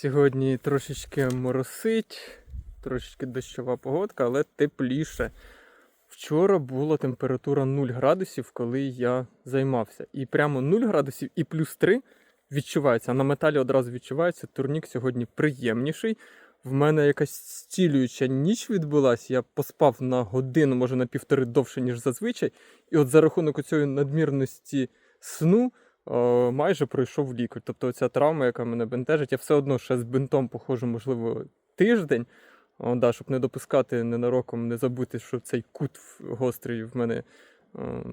Сьогодні трошечки моросить, трошечки дощова погодка, але тепліше. Вчора була температура 0 градусів, коли я займався. І прямо 0 градусів і плюс 3 відчувається. На металі одразу відчувається. Турнік сьогодні приємніший. В мене якась стілююча ніч відбулася. Я поспав на годину, може на півтори довше, ніж зазвичай. І от за рахунок цієї надмірності сну майже пройшов лікар. Тобто ця травма, яка мене бентежить, я все одно ще з бинтом походжу, можливо, тиждень. О, да, щоб не допускати ненароком, не забути, що цей кут гострий в мене е,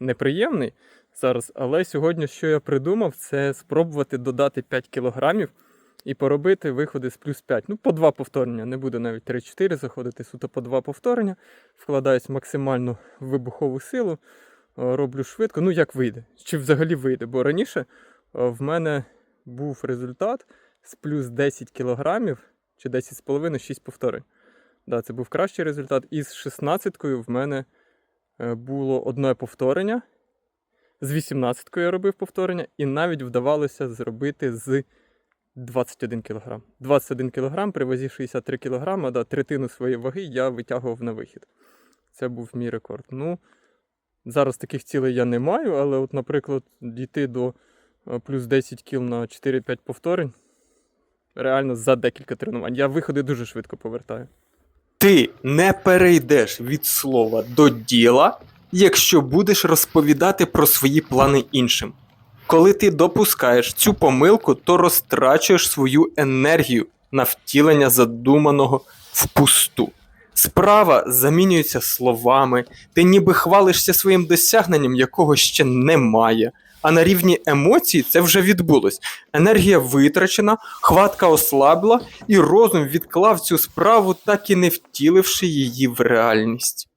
неприємний зараз. Але сьогодні, що я придумав, це спробувати додати 5 кілограмів і поробити виходи з плюс 5. Ну, по два повторення. Не буду навіть 3-4 заходити, суто по два повторення. Вкладаюсь максимально в вибухову силу, е, роблю швидко. Ну, як вийде, чи взагалі вийде. Бо раніше е, в мене був результат з плюс 10 кілограмів чи 10,5 6 повторень. Да, це був кращий результат. І з 16-кою в мене е, було одне повторення. З 18-кою я робив повторення, і навіть вдавалося зробити з 21 кг. 21 кг при вазі 63 кг, да, третину своєї ваги я витягував на вихід. Це був мій рекорд. Ну, зараз таких цілей я не маю, але, от, наприклад, дійти до е, плюс 10 кіл на 4-5 повторень реально за декілька тренувань. Я виходи дуже швидко повертаю. Ти не перейдеш від слова до діла, якщо будеш розповідати про свої плани іншим. Коли ти допускаєш цю помилку, то розтрачуєш свою енергію на втілення задуманого впусту. Справа замінюється словами, ти ніби хвалишся своїм досягненням, якого ще немає. А на рівні емоцій це вже відбулось. Енергія витрачена, хватка ослабла, і розум відклав цю справу, так і не втіливши її в реальність.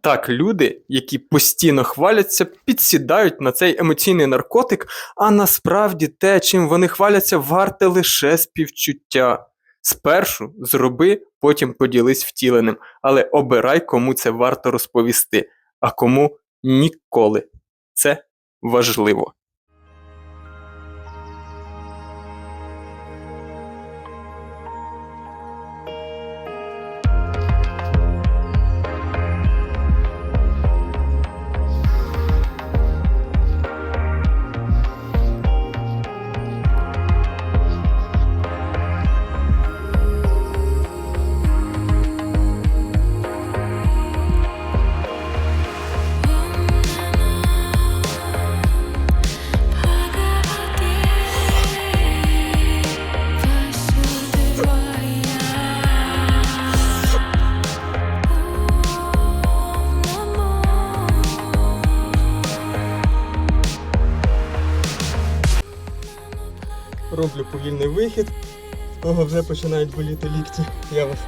Так, люди, які постійно хваляться, підсідають на цей емоційний наркотик, а насправді те, чим вони хваляться, варте лише співчуття. Спершу зроби, потім поділись втіленим, але обирай, кому це варто розповісти, а кому ніколи. Це важливо. Роблю повільний вихід. Ого, вже починають боліти лікті. Я вас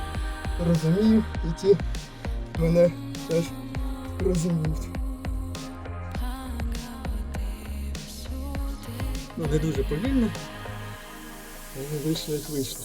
розумію, і ті мене теж розуміють. Ну, не дуже повільно, але вийшло як вийшло.